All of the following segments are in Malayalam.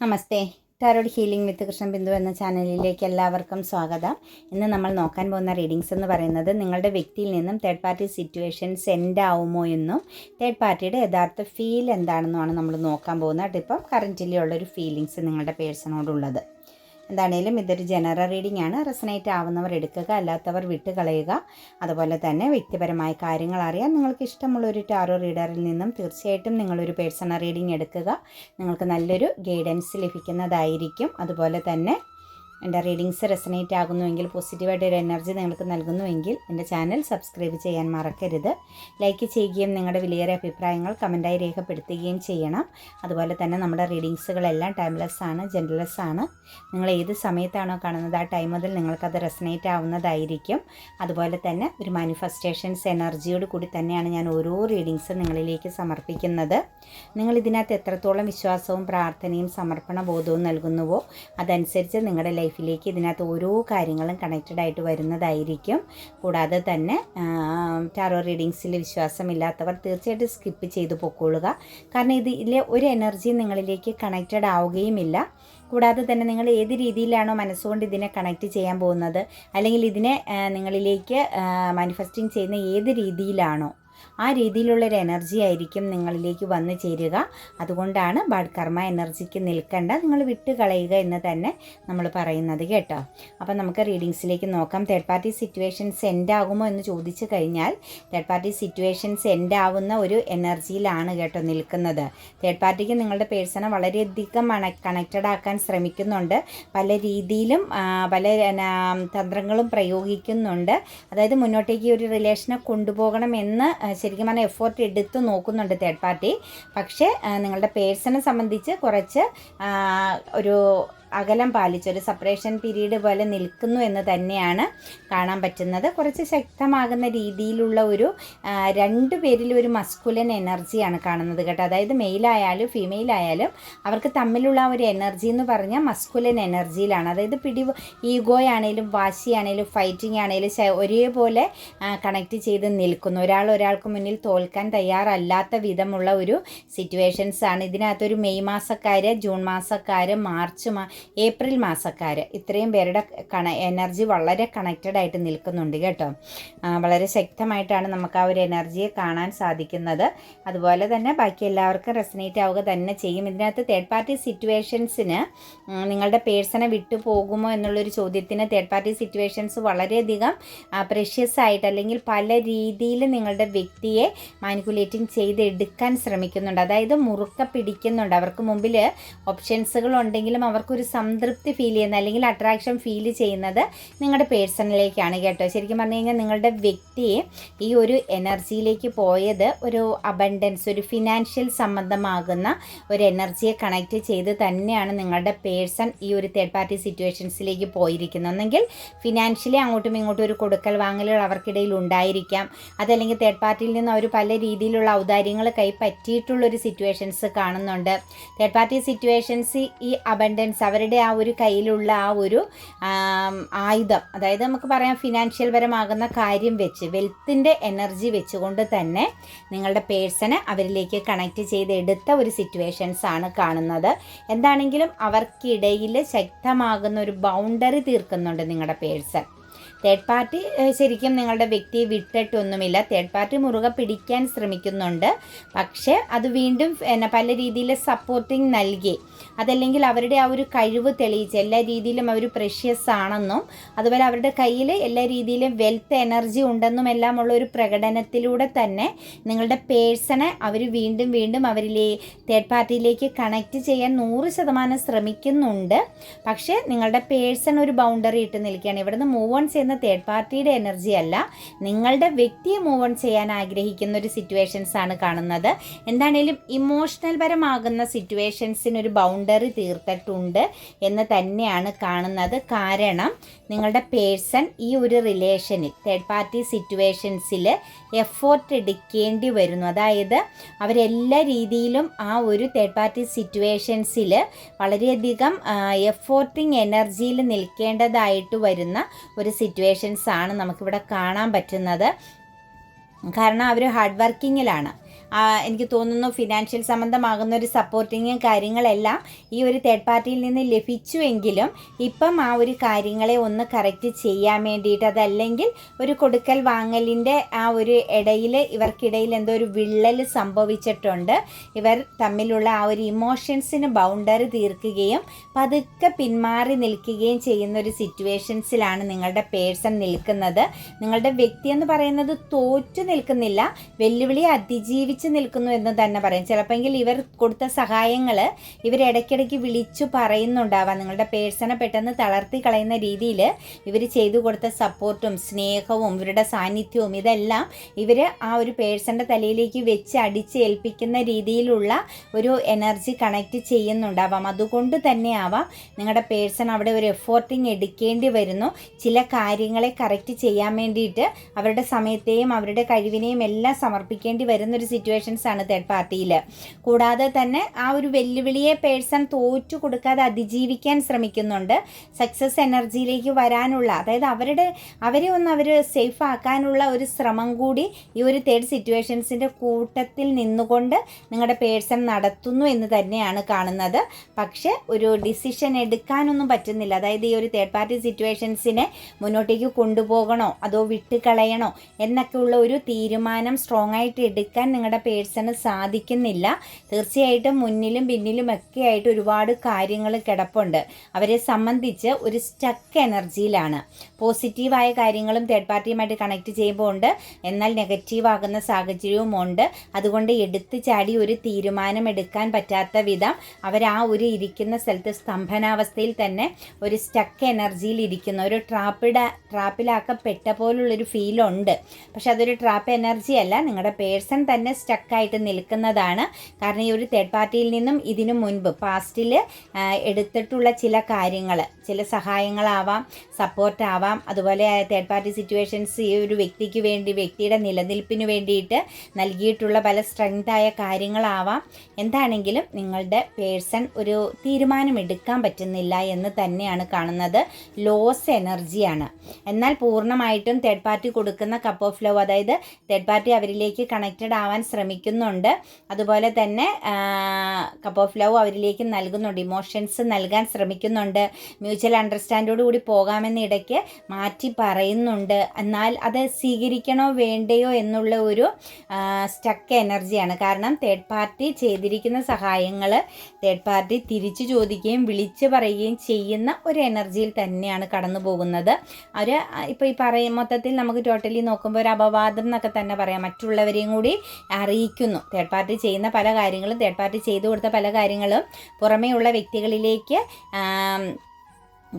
Namaste. Tarot healing with Krishnan Bindu എന്ന ചാനലിലേക്ക് എല്ലാവർക്കും സ്വാഗതം. ഇന്ന് നമ്മൾ നോക്കാൻ പോകുന്ന റീഡിങ്സ് എന്ന് പറയുന്നത് നിങ്ങളുടെ വ്യക്തിയിൽ നിന്നും തേർഡ് പാർട്ടി സിറ്റുവേഷൻ സെൻഡ് ആവുമോ എന്നും തേർഡ് പാർട്ടിയുടെ യഥാർത്ഥ ഫീൽ എന്താണെന്നുമാണ് നമ്മൾ നോക്കാൻ പോകുന്നത്. ഇപ്പം കറന്റിലി ഉള്ളൊരു ഫീലിങ്സ് നിങ്ങളുടെ പേഴ്സണോടുള്ളത് എന്താണേലും ഇതൊരു ജനറൽ റീഡിംഗ് ആണ്. റെസനേറ്റ് ആവുന്നവർ എടുക്കുക അല്ലാത്തവർ വിട്ട് കളയുക. അതുപോലെ തന്നെ വ്യക്തിപരമായ കാര്യങ്ങൾ അറിയാൻ നിങ്ങൾക്ക് ഇഷ്ടമുള്ള ഒരു ടാറോ റീഡറിൽ നിന്നും തീർച്ചയായിട്ടും നിങ്ങളൊരു പേഴ്സണൽ റീഡിംഗ് എടുക്കുക. നിങ്ങൾക്ക് നല്ലൊരു ഗൈഡൻസ് ലഭിക്കുന്നതായിരിക്കും. അതുപോലെ തന്നെ എന്റെ റീഡിങ്സ് റെസനേറ്റ് ആകുന്നുവെങ്കിൽ പോസിറ്റീവായിട്ട് ഒരു എനർജി നിങ്ങൾക്ക് നൽകുന്നുവെങ്കിൽ എന്റെ ചാനൽ സബ്സ്ക്രൈബ് ചെയ്യാൻ മറക്കരുത്. ലൈക്ക് ചെയ്യുകയും നിങ്ങളുടെ വിലയേറിയ അഭിപ്രായങ്ങൾ കമന്റായി രേഖപ്പെടുത്തുകയും ചെയ്യണം. അതുപോലെ തന്നെ നമ്മുടെ റീഡിങ്സുകളെല്ലാം ടൈംലെസ് ആണ് ജെൻഡർലെസ് ആണ്. നിങ്ങൾ ഏത് സമയത്താണോ കാണുന്നത് ആ ടൈം മുതൽ നിങ്ങൾക്കത് റെസനേറ്റ് ആവുന്നതായിരിക്കും. അതുപോലെ തന്നെ ഒരു മാനിഫെസ്റ്റേഷൻസ് എനർജിയോട് കൂടി തന്നെയാണ് ഞാൻ ഓരോ റീഡിങ്സും നിങ്ങളിലേക്ക് സമർപ്പിക്കുന്നത്. നിങ്ങൾ ഇതിനകത്ത് എത്രത്തോളം വിശ്വാസവും പ്രാർത്ഥനയും സമർപ്പണ ബോധവും നൽകുന്നുവോ അതനുസരിച്ച് നിങ്ങളുടെ ലൈഫിലേക്ക് ഇതിനകത്ത് ഓരോ കാര്യങ്ങളും കണക്റ്റഡ് ആയിട്ട് വരുന്നതായിരിക്കും. കൂടാതെ തന്നെ ടാറോ റീഡിങ്സിൽ വിശ്വാസമില്ലാത്തവർ തീർച്ചയായിട്ടും സ്കിപ്പ് ചെയ്തു പൊക്കോളുക. കാരണം ഇതിലെ ഒരു എനർജി നിങ്ങളിലേക്ക് കണക്റ്റഡ് ആവുകയുമില്ല. കൂടാതെ തന്നെ നിങ്ങൾ ഏത് രീതിയിലാണോ മനസ്സുകൊണ്ട് ഇതിനെ കണക്റ്റ് ചെയ്യാൻ പോകുന്നത് അല്ലെങ്കിൽ ഇതിനെ നിങ്ങളിലേക്ക് മാനിഫെസ്റ്റിംഗ് ചെയ്യുന്ന ഏത് രീതിയിലാണോ ആ രീതിയിലുള്ളൊരു എനർജി ആയിരിക്കും നിങ്ങളിലേക്ക് വന്നു ചേരുക. അതുകൊണ്ടാണ് ബാഡ് കർമ്മ എനർജിക്ക് നിൽക്കേണ്ട. നിങ്ങൾ വിട്ട് കളയുക എന്ന് തന്നെ നമ്മൾ പറയുന്നത് കേട്ടോ. അപ്പം നമുക്ക് റീഡിങ്സിലേക്ക് നോക്കാം. തേർഡ് പാർട്ടി സിറ്റുവേഷൻസ് എൻഡ് ആകുമോ എന്ന് ചോദിച്ചു കഴിഞ്ഞാൽ തേർഡ് പാർട്ടി സിറ്റുവേഷൻസ് എൻഡ് ആവുന്ന ഒരു എനർജിയിലാണ് കേട്ടോ നിൽക്കുന്നത്. തേർഡ് പാർട്ടിക്ക് നിങ്ങളുടെ പേഴ്സണെ വളരെയധികം കണക്റ്റഡ് ആക്കാൻ ശ്രമിക്കുന്നുണ്ട്. പല രീതിയിലും പല തന്ത്രങ്ങളും പ്രയോഗിക്കുന്നുണ്ട്. അതായത് മുന്നോട്ടേക്ക് ഒരു റിലേഷനെ കൊണ്ടുപോകണം എന്ന് ആ, ശരിക്കും പറഞ്ഞാൽ എഫോർട്ട് എടുത്ത് നോക്കുന്നുണ്ട് തേർഡ് പാർട്ടി പക്ഷേ നിങ്ങളുടെ പേഴ്സണെ സംബന്ധിച്ച് കുറച്ച് ഒരു അകലം പാലിച്ച് ഒരു സെപ്പറേഷൻ പീരീഡ് പോലെ നിൽക്കുന്നു എന്ന് തന്നെയാണ് കാണാൻ പറ്റുന്നത്. കുറച്ച് ശക്തമാകുന്ന രീതിയിലുള്ള ഒരു രണ്ട് പേരിലും ഒരു മസ്കുലൻ എനർജിയാണ് കാണുന്നത് കേട്ടോ. അതായത് മെയിലായാലും ഫീമെയിൽ ആയാലും അവർക്ക് തമ്മിലുള്ള ഒരു എനർജി എന്ന് പറഞ്ഞാൽ മസ്കുലൻ എനർജിയിലാണ് അതായത് പിടി ഈഗോയാണേലും വാശിയാണേലും ഫൈറ്റിംഗ് ആണേലും ഒരേപോലെ കണക്ട് ചെയ്ത് നിൽക്കുന്നു. ഒരാൾ ഒരാൾക്ക് മുന്നിൽ തോൽക്കാൻ തയ്യാറല്ലാത്ത വിധമുള്ള ഒരു സിറ്റുവേഷൻസ് ആണ്. ഇതിനകത്തൊരു മെയ് മാസക്കാർ ജൂൺ മാസക്കാർ മാർച്ച് മാ ഏപ്രിൽ മാസക്കാർ ഇത്രയും പേരുടെ കണ എനർജി വളരെ കണക്റ്റഡ് ആയിട്ട് നിൽക്കുന്നുണ്ട് കേട്ടോ. വളരെ ശക്തമായിട്ടാണ് നമുക്ക് ആ ഒരു എനർജിയെ കാണാൻ സാധിക്കുന്നത്. അതുപോലെ തന്നെ ബാക്കി എല്ലാവർക്കും റെസനേറ്റ് ആവുക തന്നെ ചെയ്യും. ഇതിനകത്ത് തേർഡ് പാർട്ടി സിറ്റുവേഷൻസിന് നിങ്ങളുടെ പേഴ്സണെ വിട്ടു പോകുമോ എന്നുള്ളൊരു ചോദ്യത്തിന് തേർഡ് പാർട്ടി സിറ്റുവേഷൻസ് വളരെയധികം പ്രഷ്യസ് ആയിട്ട് അല്ലെങ്കിൽ പല രീതിയിൽ നിങ്ങളുടെ വ്യക്തിയെ മാനിക്കുലേറ്റിംഗ് ചെയ്തെടുക്കാൻ ശ്രമിക്കുന്നുണ്ട്. അതായത് മുറുക്ക പിടിക്കുന്നുണ്ട്. അവർക്ക് മുമ്പിൽ ഓപ്ഷൻസുകൾ ഉണ്ടെങ്കിലും അവർക്കൊരു സംതൃപ്തി ഫീൽ ചെയ്യുന്ന അല്ലെങ്കിൽ അട്രാക്ഷൻ ഫീൽ ചെയ്യുന്നത് നിങ്ങളുടെ പേഴ്സണിലേക്കാണ് കേട്ടോ. ശരിക്കും പറഞ്ഞു കഴിഞ്ഞാൽ നിങ്ങളുടെ വ്യക്തിയെ ഈ ഒരു എനർജിയിലേക്ക് പോയത് ഒരു അബണ്ടൻസ് ഒരു ഫിനാൻഷ്യൽ സംബന്ധമാകുന്ന ഒരു എനർജിയെ കണക്ട് ചെയ്ത് തന്നെയാണ് നിങ്ങളുടെ പേഴ്സൺ ഈ ഒരു തേർഡ് പാർട്ടി സിറ്റുവേഷൻസിലേക്ക് പോയിരിക്കുന്നത്. ഒന്നെങ്കിൽ ഫിനാൻഷ്യലി അങ്ങോട്ടും ഇങ്ങോട്ടും ഒരു കൊടുക്കൽ വാങ്ങലുകൾ അവർക്കിടയിൽ ഉണ്ടായിരിക്കാം. അതല്ലെങ്കിൽ തേർഡ് പാർട്ടിയിൽ നിന്ന് അവർ പല രീതിയിലുള്ള ഔദാര്യങ്ങൾ കൈപ്പറ്റിയിട്ടുള്ളൊരു സിറ്റുവേഷൻസ് കാണുന്നുണ്ട്. തേർഡ് പാർട്ടി സിറ്റുവേഷൻസ് ഈ അബണ്ടൻസ് അവരുടെ ആ ഒരു കയ്യിലുള്ള ആ ഒരു ആയുധം അതായത് നമുക്ക് പറയാം ഫിനാൻഷ്യൽ പരമാകുന്ന കാര്യം വെച്ച് വെൽത്തിന്റെ എനർജി വെച്ചുകൊണ്ട് തന്നെ നിങ്ങളുടെ പേഴ്സണെ അവരിലേക്ക് കണക്ട് ചെയ്തെടുത്ത ഒരു സിറ്റുവേഷൻസ് ആണ് കാണുന്നത്. എന്താണെങ്കിലും അവർക്കിടയിൽ ശക്തമാകുന്ന ഒരു ബൗണ്ടറി തീർക്കുന്നുണ്ട് നിങ്ങളുടെ പേഴ്സൺ തേർഡ് പാർട്ടി ശരിക്കും നിങ്ങളുടെ വ്യക്തിയെ വിട്ടിട്ടൊന്നുമില്ല. തേർഡ് പാർട്ടി മുറുകെ പിടിക്കാൻ ശ്രമിക്കുന്നുണ്ട്. പക്ഷേ അത് വീണ്ടും എന്നാ പല രീതിയിൽ സപ്പോർട്ടിങ് നൽകി. അതല്ലെങ്കിൽ അവരുടെ ആ ഒരു കഴിവ് തെളിയിച്ച് എല്ലാ രീതിയിലും അവർ പ്രഷ്യസ് ആണെന്നും അതുപോലെ അവരുടെ കയ്യിൽ എല്ലാ രീതിയിലും വെൽത്ത് എനർജി ഉണ്ടെന്നും എല്ലാം ഉള്ള ഒരു പ്രകടനത്തിലൂടെ തന്നെ നിങ്ങളുടെ പേഴ്സണെ അവർ വീണ്ടും വീണ്ടും അവരിലെ തേർഡ് പാർട്ടിയിലേക്ക് കണക്റ്റ് ചെയ്യാൻ നൂറ് ശതമാനം ശ്രമിക്കുന്നുണ്ട്. പക്ഷേ നിങ്ങളുടെ പേഴ്സൺ ഒരു ബൗണ്ടറി ഇട്ട് നിൽക്കുകയാണ്. ഇവിടുന്ന് മൂവ് ഓൺ ചെയ്യുന്ന തേർഡ് പാർട്ടിയുടെ എനർജി അല്ല. നിങ്ങളുടെ വ്യക്തിയെ മൂവ് ഓൺ ചെയ്യാൻ ആഗ്രഹിക്കുന്ന ഒരു സിറ്റുവേഷൻസ് ആണ് കാണുന്നത്. എന്താണേലും ഇമോഷണൽ പരമാകുന്ന സിറ്റുവേഷൻസിന് ഒരു ബൗണ്ടറി തീർത്തിട്ടുണ്ട് എന്ന് തന്നെയാണ് കാണുന്നത്. കാരണം നിങ്ങളുടെ പേഴ്സൺ ഈ ഒരു റിലേഷനിൽ തേർഡ് പാർട്ടി സിറ്റുവേഷൻസിൽ എഫോർട്ട് എടുക്കേണ്ടി വരുന്നു. അതായത് അവരെല്ലാ രീതിയിലും ആ ഒരു തേർഡ് പാർട്ടി സിറ്റുവേഷൻസിൽ വളരെയധികം എഫോർട്ടിങ് എനർജിയിൽ നിൽക്കേണ്ടതായിട്ട് വരുന്ന ഒരു സിറ്റുവേഷൻസ് ആണ് നമുക്കിവിടെ കാണാൻ പറ്റുന്നത്. കാരണം അവർ ഹാർഡ് വർക്കിങ്ങിലാണ്. എനിക്ക് തോന്നുന്നു ഫിനാൻഷ്യൽ സംബന്ധമാകുന്ന ഒരു സപ്പോർട്ടിങ് കാര്യങ്ങളെല്ലാം ഈ ഒരു തേർഡ് പാർട്ടിയിൽ നിന്ന് ലഭിച്ചുവെങ്കിലും ഇപ്പം ആ ഒരു കാര്യങ്ങളെ ഒന്ന് കറക്റ്റ് ചെയ്യാൻ വേണ്ടിയിട്ട് അതല്ലെങ്കിൽ ഒരു കൊടുക്കൽ വാങ്ങലിന്റെ ആ ഒരു ഇടയിൽ ഇവർക്കിടയിൽ എന്തോ ഒരു വിള്ളൽ സംഭവിച്ചിട്ടുണ്ട്. ഇവർ തമ്മിലുള്ള ആ ഒരു ഇമോഷൻസിന് ബൗണ്ടറി തീർക്കുകയും പതുക്കെ പിന്മാറി നിൽക്കുകയും ചെയ്യുന്ന ഒരു സിറ്റുവേഷൻസിലാണ് നിങ്ങളുടെ പേഴ്സൺ നിൽക്കുന്നത്. നിങ്ങളുടെ വ്യക്തി എന്ന് പറയുന്നത് തോറ്റു നിൽക്കുന്നില്ല. വെല്ലുവിളി അതിജീവിച്ച് നിൽക്കുന്നു എന്ന് തന്നെ പറയും. ചിലപ്പോൾ ഇവർ കൊടുത്ത സഹായങ്ങൾ ഇവർ ഇടയ്ക്കിടയ്ക്ക് വിളിച്ചു പറയുന്നുണ്ടാവാം. നിങ്ങളുടെ പേഴ്സണെ പെട്ടെന്ന് തളർത്തി കളയുന്ന രീതിയിൽ ഇവർ ചെയ്തു കൊടുത്ത സപ്പോർട്ടും സ്നേഹവും ഇവരുടെ സാന്നിധ്യവും ഇതെല്ലാം ഇവർ ആ ഒരു പേഴ്സന്റെ തലയിലേക്ക് വെച്ച് അടിച്ചേൽപ്പിക്കുന്ന രീതിയിലുള്ള ഒരു എനർജി കണക്റ്റ് ചെയ്യുന്നുണ്ടാവാം. അതുകൊണ്ട് തന്നെ ആവാം നിങ്ങളുടെ പേഴ്സൺ അവിടെ ഒരു എഫോർട്ടിങ് എടുക്കേണ്ടി വരുന്നു. ചില കാര്യങ്ങളെ കറക്റ്റ് ചെയ്യാൻ വേണ്ടിയിട്ട് അവരുടെ സമയത്തെയും അവരുടെ കഴിവിനെയും എല്ലാം സമർപ്പിക്കേണ്ടി വരുന്ന ഒരു സിറ്റുവേഷൻസ് ആണ് തേർഡ് പാർട്ടിയിൽ കൂടാതെ തന്നെ ആ ഒരു വെല്ലുവിളിയെ പേഴ്സൺ തോറ്റു കൊടുക്കാതെ അതിജീവിക്കാൻ ശ്രമിക്കുന്നുണ്ട്. സക്സസ് എനർജിയിലേക്ക് വരാനുള്ള അതായത് അവരുടെ അവരെ ഒന്ന് അവർ സേഫ് ആക്കാനുള്ള ഒരു ശ്രമം കൂടി ഈ ഒരു തേർഡ് സിറ്റുവേഷൻസിന്റെ കൂട്ടത്തിൽ നിന്നുകൊണ്ട് നിങ്ങളുടെ പേഴ്സൺ നടത്തുന്നു എന്ന് തന്നെയാണ് കാണുന്നത്. പക്ഷേ ഒരു ഡിസിഷൻ എടുക്കാനൊന്നും പറ്റുന്നില്ല. അതായത് ഈ ഒരു തേർഡ് പാർട്ടി സിറ്റുവേഷൻസിനെ മുന്നോട്ടേക്ക് കൊണ്ടുപോകണോ അതോ വിട്ടുകളയണോ എന്നൊക്കെയുള്ള ഒരു തീരുമാനം സ്ട്രോങ് ആയിട്ട് എടുക്കാൻ നിങ്ങളുടെ പേഴ്സണ് സാധിക്കുന്നില്ല. തീർച്ചയായിട്ടും മുന്നിലും പിന്നിലും ഒക്കെ ആയിട്ട് ഒരുപാട് കാര്യങ്ങൾ കിടപ്പുണ്ട്. അവരെ സംബന്ധിച്ച് ഒരു സ്റ്റക്ക് എനർജിയിലാണ് പോസിറ്റീവായ കാര്യങ്ങളും തേർഡ് പാർട്ടിയുമായിട്ട് കണക്ട് ചെയ്യുമ്പോൾ ഉണ്ട്. എന്നാൽ നെഗറ്റീവാകുന്ന സാഹചര്യവും ഉണ്ട്. അതുകൊണ്ട് എടുത്തു ചാടി ഒരു തീരുമാനം എടുക്കാൻ പറ്റാത്ത വിധം അവർ ആ ഒരു ഇരിക്കുന്ന സ്ഥലത്ത് സ്തംഭനാവസ്ഥയിൽ തന്നെ ഒരു സ്റ്റക്ക് എനർജിയിൽ ഇരിക്കുന്ന. ഒരു ട്രാപ്പിട ട്രാപ്പിലാക്കപ്പെട്ട പോലുള്ളൊരു ഫീലുണ്ട് പക്ഷെ അതൊരു ട്രാപ്പ് എനർജി അല്ല. നിങ്ങളുടെ പേഴ്സൺ തന്നെ സ്റ്റക്കായിട്ട് നിൽക്കുന്നതാണ്. കാരണം ഈ ഒരു തേർഡ് പാർട്ടിയിൽ നിന്നും ഇതിനു മുൻപ് പാസ്റ്റിൽ എടുത്തിട്ടുള്ള ചില കാര്യങ്ങൾ ചില സഹായങ്ങളാവാം സപ്പോർട്ടാവാം അതുപോലെ തേർഡ് പാർട്ടി സിറ്റുവേഷൻസ് ഈ ഒരു വ്യക്തിക്ക് വേണ്ടി വ്യക്തിയുടെ നിലനിൽപ്പിന് വേണ്ടിയിട്ട് നൽകിയിട്ടുള്ള പല സ്ട്രെങ്തായ കാര്യങ്ങളാവാം. എന്താണെങ്കിലും നിങ്ങളുടെ പേഴ്സൺ ഒരു തീരുമാനം എടുക്കാൻ പറ്റുന്നില്ല എന്ന് തന്നെയാണ് കാണുന്നത്. ലോസ് എനർജിയാണ് എന്നാൽ പൂർണമായിട്ടും തേർഡ് പാർട്ടി കൊടുക്കുന്ന കപ്പ് ഓഫ് ലവ് അതായത് തേർഡ് പാർട്ടി അവരിലേക്ക് കണക്റ്റഡ് ആവാൻ ശ്രമിക്കുന്നുണ്ട്. അതുപോലെ തന്നെ കപ്പ് ഓഫ് ലവ് അവരിലേക്ക് നൽകുന്നുണ്ട്. ഇമോഷൻസ് നൽകാൻ ശ്രമിക്കുന്നുണ്ട്. മ്യൂച്വൽ അണ്ടർസ്റ്റാൻഡോട് കൂടി പോകാമെന്ന് ഇടയ്ക്ക് മാറ്റി പറയുന്നുണ്ട്. എന്നാൽ അത് സ്വീകരിക്കണോ വേണ്ടയോ എന്നുള്ള ഒരു സ്റ്റക്ക് എനർജിയാണ് കാരണം തേർഡ് പാർട്ടി ചെയ്തിരിക്കുന്ന സഹായങ്ങൾ തേർഡ് പാർട്ടി തിരിച്ചു ചോദിക്കുകയും വിളിച്ചു പറയുകയും ചെയ്യുന്ന ഒരു എനർജിയിൽ തന്നെയാണ് കടന്നു പോകുന്നത്. അവർ ഇപ്പോൾ ഈ പറയും മൊത്തത്തിൽ നമുക്ക് ടോട്ടലി നോക്കുമ്പോൾ ഒരു അപവാദം എന്നൊക്കെ തന്നെ പറയാം. മറ്റുള്ളവരെയും കൂടി അറിയിക്കുന്നു. തേർഡ് പാർട്ടി ചെയ്യുന്ന പല കാര്യങ്ങളും തേർഡ് പാർട്ടി ചെയ്തു കൊടുത്ത പല കാര്യങ്ങളും പുറമേയുള്ള വ്യക്തികളിലേക്ക്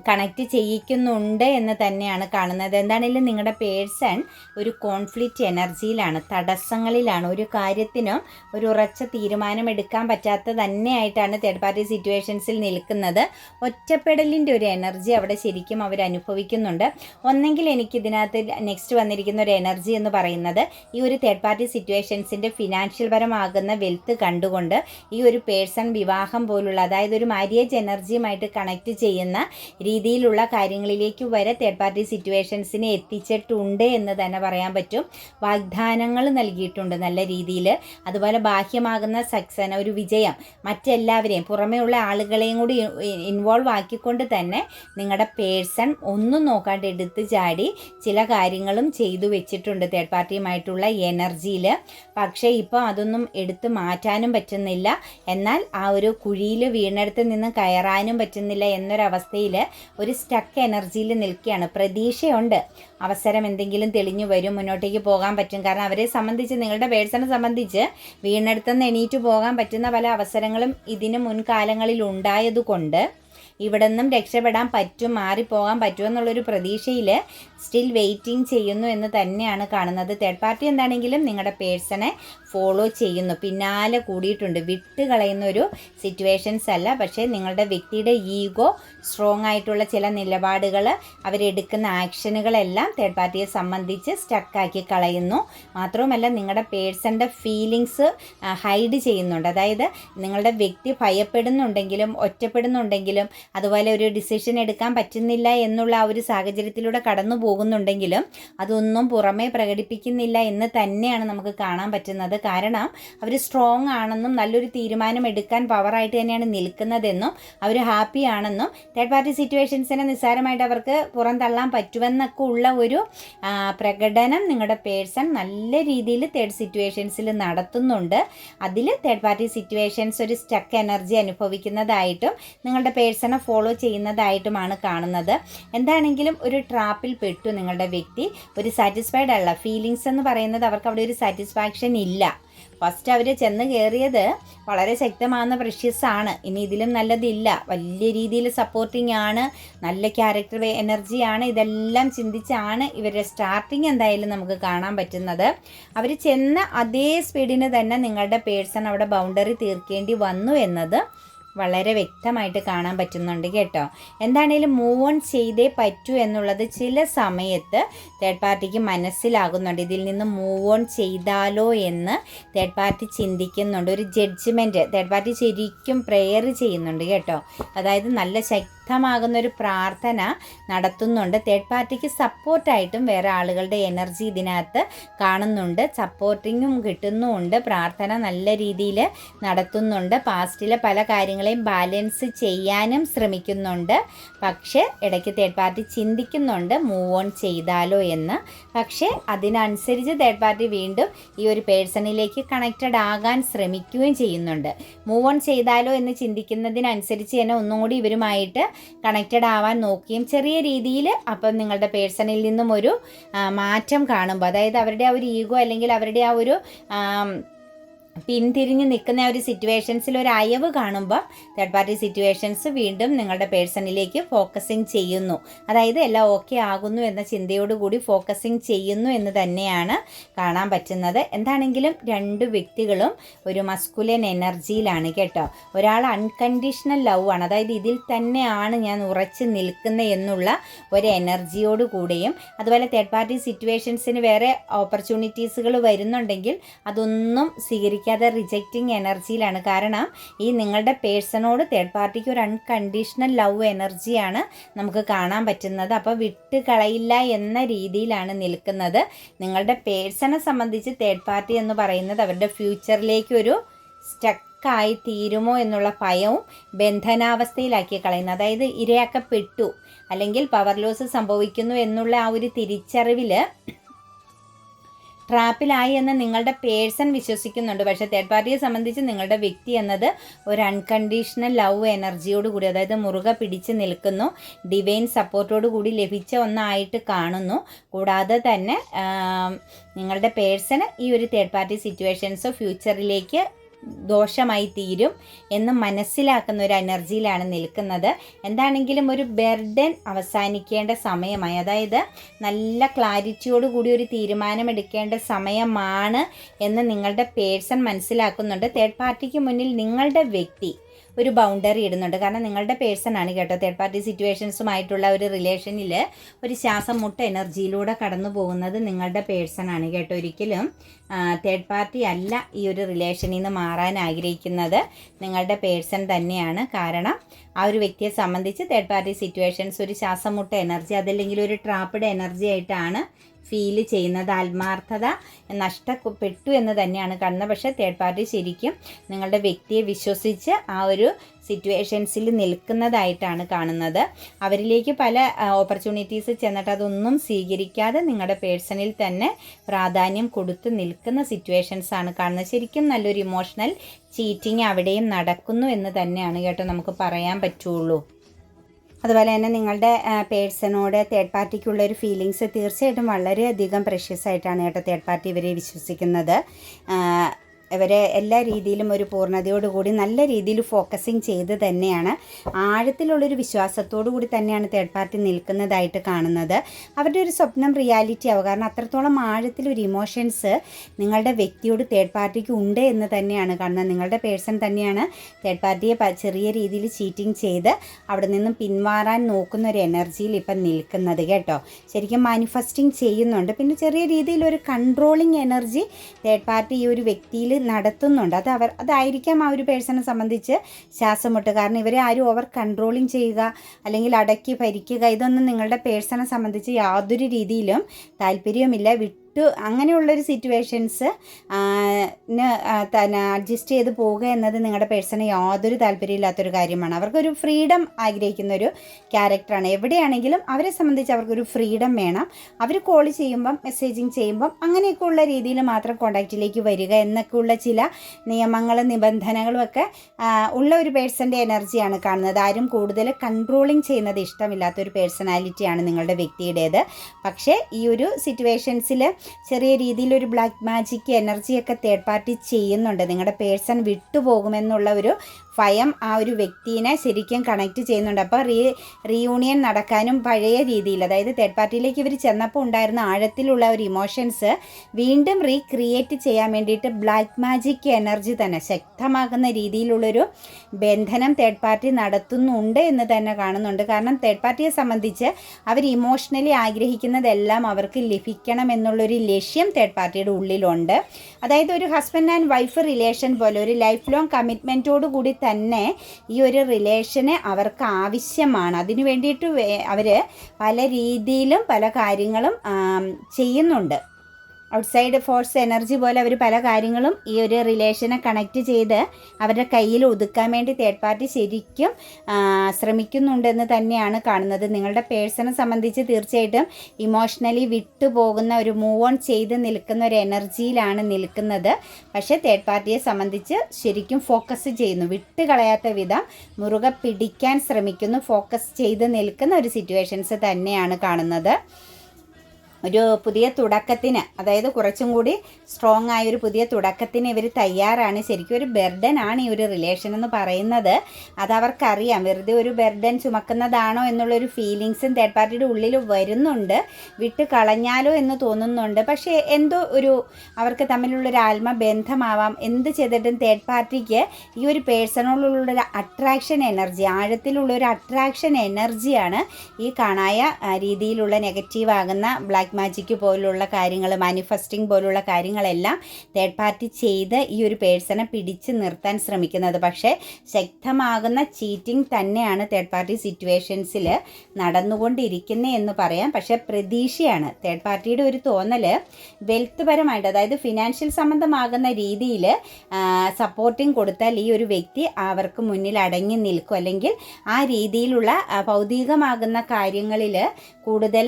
കണക്റ്റ് ചെയ്യിക്കുന്നുണ്ട് എന്ന് തന്നെയാണ് കാണുന്നത്. എന്താണെങ്കിലും നിങ്ങളുടെ പേഴ്സൺ ഒരു കോൺഫ്ലിക്റ്റ് എനർജിയിലാണ് തടസ്സങ്ങളിലാണ് ഒരു കാര്യത്തിനും ഒരു ഉറച്ച തീരുമാനം എടുക്കാൻ പറ്റാത്ത തന്നെയായിട്ടാണ് തേർഡ് പാർട്ടി സിറ്റുവേഷൻസിൽ നിൽക്കുന്നത്. ഒറ്റപ്പെടലിന്റെ ഒരു എനർജി അവിടെ ശരിക്കും അവർ അനുഭവിക്കുന്നുണ്ട്. ഒന്നെങ്കിൽ എനിക്ക് ഇതിനകത്ത് നെക്സ്റ്റ് വന്നിരിക്കുന്ന ഒരു എനർജി എന്ന് പറയുന്നത് ഈ ഒരു തേർഡ് പാർട്ടി സിറ്റുവേഷൻസിന്റെ ഫിനാൻഷ്യൽ പരമാകുന്ന വെൽത്ത് കണ്ടുകൊണ്ട് ഈ ഒരു പേഴ്സൺ വിവാഹം പോലുള്ള അതായത് ഒരു മാരിയേജ് എനർജിയുമായിട്ട് കണക്ട് ചെയ്യുന്ന രീതിയിലുള്ള കാര്യങ്ങളിലേക്ക് വരെ തേർഡ് പാർട്ടി സിറ്റുവേഷൻസിനെ എത്തിച്ചിട്ടുണ്ട് എന്ന് തന്നെ പറയാൻ പറ്റും. വാഗ്ദാനങ്ങൾ നൽകിയിട്ടുണ്ട് നല്ല രീതിയിൽ. അതുപോലെ ബാഹ്യമാകുന്ന സക്സന ഒരു വിജയം. മറ്റെല്ലാവരെയും പുറമേ ഉള്ള ആളുകളെയും കൂടി ഇൻവോൾവ് ആക്കിക്കൊണ്ട് തന്നെ നിങ്ങളുടെ പേഴ്സൺ ഒന്നും നോക്കാണ്ട് എടുത്ത് ചാടി ചില കാര്യങ്ങളും ചെയ്തു വെച്ചിട്ടുണ്ട് തേർഡ് പാർട്ടിയുമായിട്ടുള്ള എനർജിയിൽ. പക്ഷേ ഇപ്പോൾ അതൊന്നും എടുത്ത് മാറ്റാനും പറ്റുന്നില്ല. എന്നാൽ ആ ഒരു കുഴിയിൽ വീണെടുത്ത് നിന്ന് കയറാനും പറ്റുന്നില്ല എന്നൊരവസ്ഥയിൽ ഒരു സ്റ്റക്ക് എനർജിയിൽ നിൽക്കുകയാണ്. പ്രതീക്ഷയുണ്ട്. അവസരം എന്തെങ്കിലും തെളിഞ്ഞു വരും മുന്നോട്ടേക്ക് പോകാൻ പറ്റും. കാരണം അവരെ സംബന്ധിച്ച് നിങ്ങളുടെ പേഴ്സണെ സംബന്ധിച്ച് വീണെടുത്തുനിന്ന് എണീറ്റ് പോകാൻ പറ്റുന്ന പല അവസരങ്ങളും ഇതിന് മുൻകാലങ്ങളിൽ ഉണ്ടായതുകൊണ്ട് ഇവിടെ നിന്നും രക്ഷപ്പെടാൻ പറ്റും മാറിപ്പോകാൻ പറ്റുമെന്നുള്ളൊരു പ്രതീക്ഷയിൽ സ്റ്റിൽ വെയിറ്റിംഗ് ചെയ്യുന്നു എന്ന് തന്നെയാണ് കാണുന്നത്. തേർഡ് പാർട്ടി എന്താണെങ്കിലും നിങ്ങളുടെ പേഴ്സണെ ഫോളോ ചെയ്യുന്നു. പിന്നാലെ കൂടിയിട്ടുണ്ട്. വിട്ട് കളയുന്ന ഒരു സിറ്റുവേഷൻസ് അല്ല. പക്ഷേ നിങ്ങളുടെ വ്യക്തിയുടെ ഈഗോ സ്ട്രോങ് ആയിട്ടുള്ള ചില നിലപാടുകൾ അവരെടുക്കുന്ന ആക്ഷനുകളെല്ലാം തേർഡ് പാർട്ടിയെ സംബന്ധിച്ച് സ്റ്റക്കാക്കി കളയുന്നു. മാത്രവുമല്ല നിങ്ങളുടെ പേഴ്സന്റെ ഫീലിങ്സ് ഹൈഡ് ചെയ്യുന്നുണ്ട്. അതായത് നിങ്ങളുടെ വ്യക്തി ഭയപ്പെടുന്നുണ്ടെങ്കിലും ഒറ്റപ്പെടുന്നുണ്ടെങ്കിലും അതുപോലെ ഒരു ഡിസിഷൻ എടുക്കാൻ പറ്റുന്നില്ല എന്നുള്ള ആ ഒരു സാഹചര്യത്തിലൂടെ കടന്നു പോകുന്നുണ്ടെങ്കിലും അതൊന്നും പുറമേ പ്രകടിപ്പിക്കുന്നില്ല എന്ന് തന്നെയാണ് നമുക്ക് കാണാൻ പറ്റുന്നത്. കാരണം അവർ സ്ട്രോങ് ആണെന്നും നല്ലൊരു തീരുമാനം എടുക്കാൻ പവറായിട്ട് തന്നെയാണ് നിൽക്കുന്നതെന്നും അവർ ഹാപ്പി ആണെന്നും തേർഡ് പാർട്ടി സിറ്റുവേഷൻസിനെ നിസ്സാരമായിട്ട് അവർക്ക് പുറന്തള്ളാൻ പറ്റുമെന്നൊക്കെ ഉള്ള ഒരു പ്രകടനം നിങ്ങളുടെ പേഴ്സൺ നല്ല രീതിയിൽ തേർഡ് സിറ്റുവേഷൻസിൽ നടത്തുന്നുണ്ട്. അതിൽ തേർഡ് പാർട്ടി സിറ്റുവേഷൻസ് ഒരു സ്റ്റക്ക് എനർജി അനുഭവിക്കുന്നതായിട്ടും നിങ്ങളുടെ പേഴ്സണെ ഫോളോ ചെയ്യുന്നതായിട്ടുമാണ് കാണുന്നത്. എന്താണെങ്കിലും ഒരു ട്രാപ്പിൽ പെട്ടു നിങ്ങളുടെ വ്യക്തി. ഒരു സാറ്റിസ്ഫൈഡ് അല്ല. ഫീലിങ്സ് എന്ന് പറയുന്നത് അവർക്ക് അവിടെ ഒരു സാറ്റിസ്ഫാക്ഷൻ ഇല്ല. ഫസ്റ്റ് അവർ ചെന്ന് കയറിയത് വളരെ ശക്തമാകുന്ന പ്രഷ്യസ് ആണ്. ഇനി ഇതിലും നല്ലതില്ല. വലിയ രീതിയിൽ സപ്പോർട്ടിംഗ് ആണ്. നല്ല ക്യാരക്ടർ എനർജിയാണ് ഇതെല്ലാം ചിന്തിച്ചാണ് ഇവരുടെ സ്റ്റാർട്ടിങ് എന്തായാലും നമുക്ക് കാണാൻ പറ്റുന്നത്. അവർ ചെന്ന അതേ സ്പീഡിന് തന്നെ നിങ്ങളുടെ പേഴ്സൺ അവിടെ ബൗണ്ടറി തീർക്കേണ്ടി വന്നു എന്നത് വളരെ വ്യക്തമായിട്ട് കാണാൻ പറ്റുന്നുണ്ട് കേട്ടോ. എന്താണേലും മൂവ് ഓൺ ചെയ്തേ പറ്റൂ എന്നുള്ളത് ചില സമയത്ത് തേർഡ് പാർട്ടിക്ക് മനസ്സിലാകുന്നുണ്ട്. ഇതിൽ നിന്ന് മൂവ് ഓൺ ചെയ്താലോ എന്ന് തേർഡ് പാർട്ടി ചിന്തിക്കുന്നുണ്ട്. ഒരു ജഡ്ജ്മെന്റ് തേർഡ് പാർട്ടി ശരിക്കും പ്രെയർ ചെയ്യുന്നുണ്ട് കേട്ടോ. അതായത് നല്ല ശക്തമാകുന്ന ഒരു പ്രാർത്ഥന നടത്തുന്നുണ്ട്. തേർഡ് പാർട്ടിക്ക് സപ്പോർട്ടായിട്ടും വേറെ ആളുകളുടെ എനർജി ഇതിനകത്ത് കാണുന്നുണ്ട്. സപ്പോർട്ടിങ്ങും കിട്ടുന്നുമുണ്ട് പ്രാർത്ഥന നല്ല രീതിയിൽ നടത്തുന്നുണ്ട്. പാസ്റ്റിലെ പല കാര്യങ്ങളെയും ബാലൻസ് ചെയ്യാനും ശ്രമിക്കുന്നുണ്ട്. പക്ഷേ ഇടയ്ക്ക് തേർഡ് പാർട്ടി ചിന്തിക്കുന്നുണ്ട് മൂവ് ഓൺ ചെയ്താലോ എന്ന്. പക്ഷേ അതിനനുസരിച്ച് തേർഡ് പാർട്ടി വീണ്ടും ഈ ഒരു പേഴ്സണിലേക്ക് കണക്റ്റഡ് ആകാൻ ശ്രമിക്കുകയും ചെയ്യുന്നുണ്ട്. മൂവ് ഓൺ ചെയ്താലോ എന്ന് ചിന്തിക്കുന്നതിനനുസരിച്ച് തന്നെ ഒന്നും കൂടി ഇവരുമായിട്ട് കണക്റ്റഡ് ആവാൻ നോക്കുകയും ചെറിയ രീതിയിൽ അപ്പം നിങ്ങളുടെ പേഴ്സണിൽ നിന്നും ഒരു മാറ്റം കാണുമ്പോൾ അതായത് അവരുടെ ആ ഒരു ഈഗോ അല്ലെങ്കിൽ അവരുടെ ആ ഒരു പിന്തിരിഞ്ഞ് നിൽക്കുന്ന ഒരു സിറ്റുവേഷൻസിൽ ഒരു അയവ് കാണുമ്പോൾ തേർഡ് പാർട്ടി സിറ്റുവേഷൻസ് വീണ്ടും നിങ്ങളുടെ പേഴ്സണിലേക്ക് ഫോക്കസിങ് ചെയ്യുന്നു. അതായത് എല്ലാം ഓക്കെ ആകുന്നു എന്ന ചിന്തയോടുകൂടി ഫോക്കസിങ് ചെയ്യുന്നു എന്ന് തന്നെയാണ് കാണാൻ പറ്റുന്നത്. എന്താണെങ്കിലും രണ്ട് വ്യക്തികളും ഒരു മസ്കുലൻ എനർജിയിലാണ് കേട്ടോ. ഒരാൾ അൺകണ്ടീഷണൽ ലവ് ആണ്. അതായത് ഇതിൽ തന്നെയാണ് ഞാൻ ഉറച്ചു നിൽക്കുന്നത് എന്നുള്ള ഒരു എനർജിയോട് കൂടെയും അതുപോലെ തേർഡ് പാർട്ടി സിറ്റുവേഷൻസിന് വേറെ ഓപ്പർച്യൂണിറ്റീസുകൾ വരുന്നുണ്ടെങ്കിൽ അതൊന്നും സ്വീകരിക്കാതെ റിജക്റ്റിംഗ് എനർജിയിലാണ് കാരണം ഈ നിങ്ങളുടെ പേഴ്സണോട് തേർഡ് പാർട്ടിക്ക് ഒരു അൺകണ്ടീഷണൽ ലവ് എനർജിയാണ് നമുക്ക് കാണാൻ പറ്റുന്നത്. അപ്പോൾ വിട്ട് കളയില്ല എന്ന രീതിയിലാണ് നിൽക്കുന്നത്. നിങ്ങളുടെ പേഴ്സണെ സംബന്ധിച്ച് തേർഡ് പാർട്ടി എന്ന് പറയുന്നത് അവരുടെ ഫ്യൂച്ചറിലേക്കൊരു ഒരു സ്റ്റക്കായി തീരുമോ എന്നുള്ള ഭയവും ബന്ധനാവസ്ഥയിലാക്കി കളയുന്നു അതായത് ഇരയാക്കപ്പെട്ടു അല്ലെങ്കിൽ പവർ ലോസ് സംഭവിക്കുന്നു എന്നുള്ള ആ ഒരു തിരിച്ചറിവിൽ ട്രാപ്പിലായി എന്ന് നിങ്ങളുടെ പേഴ്സൺ വിശ്വസിക്കുന്നുണ്ട്. പക്ഷേ തേർഡ് പാർട്ടിയെ സംബന്ധിച്ച് നിങ്ങളുടെ വ്യക്തി എന്നത് ഒരു അൺകണ്ടീഷണൽ ലവ് എനർജിയോട് കൂടി അതായത് മുറുകെ പിടിച്ച് നിൽക്കുന്നു ഡിവൈൻ സപ്പോർട്ടോട് കൂടി ലഭിച്ച ഒന്നായിട്ട് കാണുന്നു. കൂടാതെ തന്നെ നിങ്ങളുടെ പേഴ്സണ് ഈ ഒരു തേർഡ് പാർട്ടി സിറ്റുവേഷൻസ് ഫ്യൂച്ചറിലേക്ക് ദോഷമായി തീരും എന്ന് മനസ്സിലാക്കുന്ന ഒരു എനർജിയിലാണ് നിൽക്കുന്നത്. എന്താണെങ്കിലും ഒരു ബെർഡൻ അവസാനിക്കേണ്ട സമയമായി അതായത് നല്ല ക്ലാരിറ്റിയോട് കൂടി ഒരു തീരുമാനമെടുക്കേണ്ട സമയമാണ് എന്ന് നിങ്ങളുടെ പേഴ്സൺ മനസ്സിലാക്കുന്നുണ്ട്. തേർഡ് പാർട്ടിക്ക് മുന്നിൽ നിങ്ങളുടെ വ്യക്തി ഒരു ബൗണ്ടറി ഇടുന്നുണ്ട്. കാരണം നിങ്ങളുടെ പേഴ്സൺ ആണ് കേട്ടോ. തേർഡ് പാർട്ടി സിറ്റുവേഷൻസുമായിട്ടുള്ള ഒരു റിലേഷനിൽ ഒരു ശ്വാസം മുട്ട എനർജിയിലൂടെ കടന്നു പോകുന്നത് നിങ്ങളുടെ പേഴ്സൺ ആണ് കേട്ടോ. ഒരിക്കലും തേർഡ് പാർട്ടി അല്ല ഈ ഒരു റിലേഷനിൽ നിന്ന് മാറാൻ ആഗ്രഹിക്കുന്നത് നിങ്ങളുടെ പേഴ്സൺ തന്നെയാണ്. കാരണം ആ ഒരു വ്യക്തിയെ സംബന്ധിച്ച് തേർഡ് പാർട്ടി സിറ്റുവേഷൻസ് ഒരു ശ്വാസം മുട്ട എനർജി അതല്ലെങ്കിൽ ഒരു ട്രാപ്പിഡ് എനർജി ആയിട്ടാണ് ഫീൽ ചെയ്യുന്നത് ആത്മാർത്ഥത നഷ്ടപ്പെട്ടു എന്ന് തന്നെയാണ്. കാണുന്നത് പക്ഷേ തേർഡ് പാർട്ടി ശരിക്കും നിങ്ങളുടെ വ്യക്തിയെ വിശ്വസിച്ച് ആ ഒരു സിറ്റുവേഷൻസിൽ നിൽക്കുന്നതായിട്ടാണ് കാണുന്നത്. അവരിലേക്ക് പല ഓപ്പർച്യൂണിറ്റീസ് ചെന്നിട്ട് അതൊന്നും സ്വീകരിക്കാതെ നിങ്ങളുടെ പേഴ്സണിൽ തന്നെ പ്രാധാന്യം കൊടുത്ത് നിൽക്കുന്ന സിറ്റുവേഷൻസ് ആണ് കാണുന്നത്. ശരിക്കും നല്ലൊരു ഇമോഷണൽ ചീറ്റിംഗ് അവിടെയും നടക്കുന്നു എന്ന് തന്നെയാണ് കേട്ടോ നമുക്ക് പറയാൻ പറ്റുള്ളൂ. അതുപോലെ തന്നെ നിങ്ങളുടെ പേഴ്സണോട് തേർഡ് പാർട്ടിക്കുള്ള ഒരു ഫീലിങ്സ് തീർച്ചയായിട്ടും വളരെയധികം പ്രഷ്യസ് ആയിട്ടാണ് കേട്ടോ തേർഡ് പാർട്ടി ഇവരെ വിശ്വസിക്കുന്നത്. ഇവരെ എല്ലാ രീതിയിലും ഒരു പൂർണതയോടുകൂടി നല്ല രീതിയിൽ ഫോക്കസിങ് ചെയ്ത് തന്നെയാണ് ആഴത്തിലുള്ളൊരു വിശ്വാസത്തോടു കൂടി തന്നെയാണ് തേർഡ് പാർട്ടി നിൽക്കുന്നതായിട്ട് കാണുന്നത്. അവരുടെ ഒരു സ്വപ്നം റിയാലിറ്റി ആവുക കാരണം അത്രത്തോളം ആഴത്തിലൊരു ഇമോഷൻസ് നിങ്ങളുടെ വ്യക്തിയോട് തേർഡ് പാർട്ടിക്ക് ഉണ്ട് എന്ന് തന്നെയാണ്. കാണുന്നത് നിങ്ങളുടെ പേഴ്സൺ തന്നെയാണ് തേർഡ് പാർട്ടിയെ ചെറിയ രീതിയിൽ ചീറ്റിംഗ് ചെയ്ത് അവിടെ നിന്നും പിന്മാറാൻ നോക്കുന്ന ഒരു എനർജിയിൽ ഇപ്പം നിൽക്കുന്നത് കേട്ടോ. ശരിക്കും മാനിഫെസ്റ്റിംഗ് ചെയ്യുന്നുണ്ട്. പിന്നെ ചെറിയ രീതിയിൽ ഒരു കൺട്രോളിങ് എനർജി തേർഡ് പാർട്ടി ഈ ഒരു വ്യക്തിയിൽ നടത്തുന്നുണ്ട്. അത് അവർ അതായിരിക്കാം ആ ഒരു പേഴ്സണെ സംബന്ധിച്ച് ശ്വാസമുട്ട് കാരണം ഇവരെ ആരും ഓവർ കൺട്രോളിങ് ചെയ്യുക അല്ലെങ്കിൽ അടക്കി ഭരിക്കുക. ഇതൊന്നും നിങ്ങളുടെ പേഴ്സണെ സംബന്ധിച്ച് യാതൊരു രീതിയിലും താല്പര്യവുമില്ല. വിട്ടു അങ്ങനെയുള്ളൊരു സിറ്റുവേഷൻസ് തന്നെ അഡ്ജസ്റ്റ് ചെയ്ത് പോവുക എന്നത് നിങ്ങളുടെ പേഴ്സണൽ യാതൊരു താല്പര്യമില്ലാത്തൊരു കാര്യമാണ്. അവർക്കൊരു ഫ്രീഡം ആഗ്രഹിക്കുന്ന ഒരു ക്യാരക്ടറാണ് എവിടെയാണെങ്കിലും അവരെ സംബന്ധിച്ച് അവർക്കൊരു ഫ്രീഡം വേണം. അവർ കോൾ ചെയ്യുമ്പം മെസ്സേജിങ് ചെയ്യുമ്പം അങ്ങനെയൊക്കെ ഉള്ള രീതിയിൽ മാത്രം കോണ്ടാക്റ്റിലേക്ക് വരിക എന്നൊക്കെയുള്ള ചില നിയമങ്ങളും നിബന്ധനകളും ഒക്കെ ഉള്ള ഒരു പേഴ്സന്റെ എനർജിയാണ് കാണുന്നത്. ആരും കൂടുതൽ കൺട്രോളിങ് ചെയ്യുന്നത് ഇഷ്ടമില്ലാത്തൊരു പേഴ്സണാലിറ്റിയാണ് നിങ്ങളുടെ വ്യക്തിയുടേത്. പക്ഷേ ഈ ഒരു സിറ്റുവേഷൻസിൽ ചെറിയ രീതിയിൽ ഒരു ബ്ലാക്ക് മാജിക് എനർജിയൊക്കെ തേർഡ് പാർട്ടി ചെയ്യുന്നുണ്ട്. നിങ്ങളുടെ പേഴ്സൺ വിട്ടുപോകുമെന്നുള്ള ഒരു ഭയം ആ ഒരു വ്യക്തിനെ ശരിക്കും കണക്ട് ചെയ്യുന്നുണ്ട്. അപ്പോൾ റീ റീയൂണിയൻ നടക്കാനും പഴയ രീതിയിൽ അതായത് തേർഡ് പാർട്ടിയിലേക്ക് ഇവർ ചെന്നപ്പോൾ ഉണ്ടായിരുന്ന ആഴത്തിലുള്ള ഒരു ഇമോഷൻസ് വീണ്ടും റീക്രിയേറ്റ് ചെയ്യാൻ വേണ്ടിയിട്ട് ബ്ലാക്ക് മാജിക് എനർജി തന്നെ ശക്തമാകുന്ന രീതിയിലുള്ളൊരു ബന്ധനം തേർഡ് പാർട്ടി നടത്തുന്നുണ്ട് എന്ന് തന്നെ കാണുന്നുണ്ട്. കാരണം തേർഡ് പാർട്ടിയെ സംബന്ധിച്ച് അവർ ഇമോഷണലി ആഗ്രഹിക്കുന്നതെല്ലാം അവർക്ക് ലഭിക്കണം എന്നുള്ളൊരു ലക്ഷ്യം തേർഡ് പാർട്ടിയുടെ ഉള്ളിലുണ്ട്. അതായത് ഒരു ഹസ്ബൻഡ് ആൻഡ് വൈഫ് റിലേഷൻ പോലെ ഒരു ലൈഫ് ലോങ് കമ്മിറ്റ്മെന്റോട് കൂടി തന്നെ ഈ ഒരു റിലേഷന് അവർക്ക് ആവശ്യമാണ്. അതിനു വേണ്ടിയിട്ട് അവർ പല രീതിയിലും പല കാര്യങ്ങളും ചെയ്യുന്നുണ്ട്. ഔട്ട്സൈഡ് ഫോഴ്സ് എനർജി പോലെ അവർ പല കാര്യങ്ങളും ഈ ഒരു റിലേഷനെ കണക്ട് ചെയ്ത് അവരുടെ കയ്യിൽ ഒതുക്കാൻ വേണ്ടി തേർഡ് പാർട്ടി ശരിക്കും ശ്രമിക്കുന്നുണ്ടെന്ന് തന്നെയാണ് കാണുന്നത്. നിങ്ങളുടെ പേഴ്സണെ സംബന്ധിച്ച് തീർച്ചയായിട്ടും ഇമോഷണലി വിട്ടുപോകുന്ന ഒരു മൂവ് ഓൺ ചെയ്ത് നിൽക്കുന്ന ഒരു എനർജിയിലാണ് നിൽക്കുന്നത്. പക്ഷേ തേർഡ് പാർട്ടിയെ സംബന്ധിച്ച് ശരിക്കും ഫോക്കസ് ചെയ്യുന്നു. വിട്ട് കളയാത്ത വിധം മുറുകെ പിടിക്കാൻ ശ്രമിക്കുന്നു. ഫോക്കസ് ചെയ്ത് നിൽക്കുന്ന ഒരു സിറ്റുവേഷൻസ് തന്നെയാണ് കാണുന്നത്. ഒരു പുതിയ തുടക്കത്തിന് അതായത് കുറച്ചും കൂടി സ്ട്രോങ് ആയ ഒരു പുതിയ തുടക്കത്തിന് ഇവർ തയ്യാറാണ്. ശരിക്കും ഒരു ബെർഡൻ ആണ് ഈ ഒരു റിലേഷൻ എന്ന് പറയുന്നത്. അത് അവർക്കറിയാം. വെറുതെ ഒരു ബെർഡൻ ചുമക്കുന്നതാണോ എന്നുള്ളൊരു ഫീലിങ്സും തേർഡ് പാർട്ടിയുടെ ഉള്ളിൽ വരുന്നുണ്ട്. വിട്ട് കളഞ്ഞാലോ എന്ന് തോന്നുന്നുണ്ട്. പക്ഷേ എന്തോ ഒരു അവർക്ക് തമ്മിലുള്ളൊരു ആത്മബന്ധമാവാം എന്ത് ചെയ്തിട്ടും തേർഡ് പാർട്ടിക്ക് ഈ ഒരു പേഴ്സണോടുള്ളൊരു അട്രാക്ഷൻ എനർജി ആഴത്തിലുള്ളൊരു അട്രാക്ഷൻ എനർജിയാണ് ഈ കാണായ രീതിയിലുള്ള നെഗറ്റീവ് ആകുന്ന ബ്ലാക്ക് മാജിക് പോലുള്ള കാര്യങ്ങൾ മാനിഫെസ്റ്റിംഗ് പോലുള്ള കാര്യങ്ങളെല്ലാം തേർഡ് പാർട്ടി ചെയ്ത് ഈ ഒരു പേഴ്സണെ പിടിച്ച് നിർത്താൻ ശ്രമിക്കുന്നത്. പക്ഷേ ശക്തമാകുന്ന ചീറ്റിംഗ് തന്നെയാണ് തേർഡ് പാർട്ടി സിറ്റുവേഷൻസിൽ നടന്നുകൊണ്ടിരിക്കുന്നത് എന്ന് പറയാം. പക്ഷേ പ്രതീക്ഷയാണ്. തേർഡ് പാർട്ടിയുടെ ഒരു തോന്നൽ വെൽത്ത് പരമായിട്ട് അതായത് ഫിനാൻഷ്യൽ സംബന്ധമാകുന്ന രീതിയിൽ സപ്പോർട്ടിങ് കൊടുത്താൽ ഈ ഒരു വ്യക്തി അവർക്ക് മുന്നിൽ അടങ്ങി നിൽക്കും. അല്ലെങ്കിൽ ആ രീതിയിലുള്ള ഭൗതികമാകുന്ന കാര്യങ്ങളിൽ കൂടുതൽ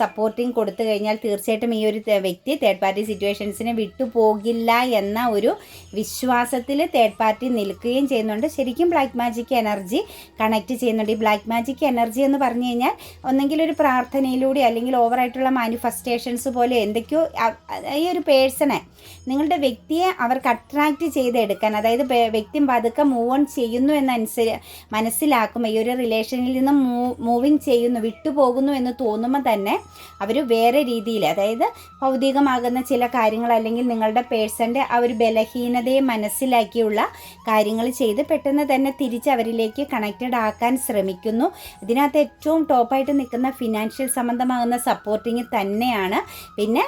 സപ്പോർട്ടിങ് കൊടുത്തു കഴിഞ്ഞാൽ തീർച്ചയായിട്ടും ഈ ഒരു വ്യക്തി തേർഡ് പാർട്ടി സിറ്റുവേഷൻസിനെ വിട്ടുപോകില്ല എന്ന ഒരു വിശ്വാസത്തിൽ തേർഡ് പാർട്ടി നിൽക്കുകയും ചെയ്യുന്നുണ്ട്. ശരിക്കും ബ്ലാക്ക് മാജിക് എനർജി കണക്ട് ചെയ്യുന്നുണ്ട്. ഈ ബ്ലാക്ക് മാജിക് എനർജി എന്ന് പറഞ്ഞു കഴിഞ്ഞാൽ ഒന്നെങ്കിൽ ഒരു പ്രാർത്ഥനയിലൂടെ അല്ലെങ്കിൽ ഓവറായിട്ടുള്ള മാനിഫെസ്റ്റേഷൻസ് പോലെ എന്തൊക്കെയോ ഈ ഒരു പേഴ്സണെ നിങ്ങളുടെ വ്യക്തിയെ അവർക്ക് അട്രാക്റ്റ് ചെയ്തെടുക്കാൻ അതായത് വ്യക്തി പതുക്കെ മൂവ് ഓൺ ചെയ്യുന്നു എന്നനുസരി മനസ്സിലാക്കുമ്പോൾ ഈ ഒരു റിലേഷനിൽ നിന്ന് മൂവിങ് ചെയ്യുന്നു വിട്ടുപോകുന്നു എന്ന് തോന്നുമ്പോൾ തന്നെ അവർ വേറെ രീതിയിൽ അതായത് ഭൗതികമാകുന്ന ചില കാര്യങ്ങൾ അല്ലെങ്കിൽ നിങ്ങളുടെ പേഴ്സന്റെ ആ ഒരു ബലഹീനതയെ മനസ്സിലാക്കിയുള്ള കാര്യങ്ങൾ ചെയ്ത് പെട്ടെന്ന് തന്നെ തിരിച്ച് അവരിലേക്ക് കണക്റ്റഡ് ആക്കാൻ ശ്രമിക്കുന്നു. ഇതിനകത്ത് ഏറ്റവും ടോപ്പായിട്ട് നിൽക്കുന്ന ഫിനാൻഷ്യൽ സംബന്ധമാകുന്ന സപ്പോർട്ടിങ് തന്നെയാണ്. പിന്നെ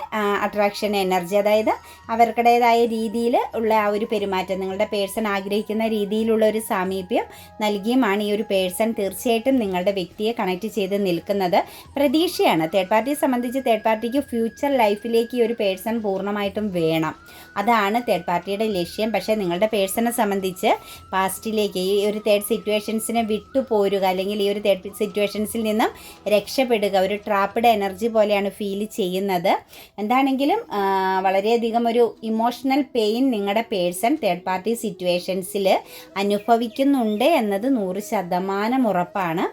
അട്രാക്ഷൻ എനർജി അതായത് അവർക്കുടേതായ രീതിയിൽ ഉള്ള ആ ഒരു പെരുമാറ്റം നിങ്ങളുടെ പേഴ്സൺ ആഗ്രഹിക്കുന്ന രീതിയിലുള്ള ഒരു സാമീപ്യം നൽകിയുമാണ് ഈ ഒരു പേഴ്സൺ തീർച്ചയായിട്ടും നിങ്ങളുടെ വ്യക്തിയെ കണക്ട് ചെയ്ത് നിൽക്കുന്നത്. പ്രതീക്ഷയാണ്. തേർഡ് പാർട്ടിയെ സംബന്ധിച്ച് തേർഡ് പാർട്ടിക്ക് ഫ്യൂച്ചർ ലൈഫിലേക്ക് ഈ ഒരു പേഴ്സൺ പൂർണമായിട്ടും വേണം. അതാണ് തേർഡ് പാർട്ടിയുടെ ലക്ഷ്യം. പക്ഷേ നിങ്ങളുടെ പേഴ്സണെ സംബന്ധിച്ച് പാസ്റ്റിലേക്ക് ഈ ഒരു തേർഡ് സിറ്റുവേഷൻസിനെ വിട്ടുപോരുക അല്ലെങ്കിൽ ഈ ഒരു തേർഡ് സിറ്റുവേഷൻസിൽ നിന്നും രക്ഷപ്പെടുക ഒരു ട്രാപ്പിഡ് എനർജി പോലെയാണ് ഫീൽ ചെയ്യുന്നത്. എന്താണെങ്കിലും വളരെയധികം ഒരു ഇമോഷണൽ പെയിൻ നിങ്ങളുടെ പേഴ്സൺ തേർഡ് പാർട്ടി സിറ്റുവേഷൻസിൽ അനുഭവിക്കുന്നുണ്ട് എന്നത് നൂറ് ശതമാനം ഉറപ്പാണ്.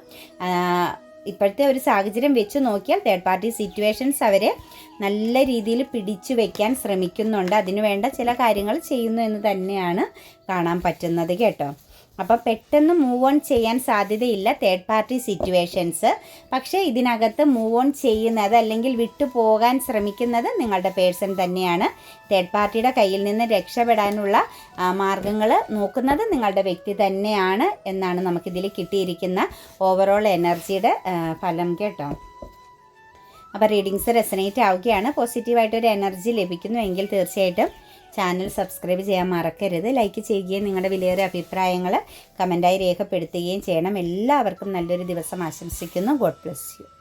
ഇപ്പോഴത്തെ ഒരു സാഹചര്യം വെച്ച് നോക്കിയാൽ തേർഡ് പാർട്ടി സിറ്റുവേഷൻസ് അവരെ നല്ല രീതിയിൽ പിടിച്ചു വെക്കാൻ ശ്രമിക്കുന്നുണ്ട്. അതിനുവേണ്ട ചില കാര്യങ്ങൾ ചെയ്യുന്നു എന്ന് തന്നെയാണ് കാണാൻ പറ്റുന്നത് കേട്ടോ. അപ്പോൾ പെട്ടെന്ന് മൂവ് ഓൺ ചെയ്യാൻ സാധ്യതയില്ല തേർഡ് പാർട്ടി സിറ്റുവേഷൻസ് പക്ഷേ ഇതിനകത്ത് മൂവ് ഓൺ ചെയ്യുന്നത് അല്ലെങ്കിൽ വിട്ടു പോകാൻ ശ്രമിക്കുന്നത് നിങ്ങളുടെ പേഴ്സൺ തന്നെയാണ്. തേർഡ് പാർട്ടിയുടെ കയ്യിൽ നിന്ന് രക്ഷപ്പെടാനുള്ള മാർഗങ്ങൾ നോക്കുന്നത് നിങ്ങളുടെ വ്യക്തി തന്നെയാണ് എന്നാണ് നമുക്കിതിൽ കിട്ടിയിരിക്കുന്ന ഓവറോൾ എനർജിയുടെ ഫലം കേട്ടോ. അപ്പോൾ റീഡിങ്സ് റെസനേറ്റ് ആവുകയാണ്. പോസിറ്റീവായിട്ടൊരു എനർജി ലഭിക്കുന്നു എങ്കിൽ തീർച്ചയായിട്ടും ചാനൽ സബ്സ്ക്രൈബ് ചെയ്യാൻ മറക്കരുത്. ലൈക്ക് ചെയ്യുകയും നിങ്ങളുടെ വിലയേറിയ അഭിപ്രായങ്ങൾ കമന്റായി രേഖപ്പെടുത്തുകയും ചെയ്യണം. എല്ലാവർക്കും നല്ലൊരു ദിവസം ആശംസിക്കുന്നു. God bless you.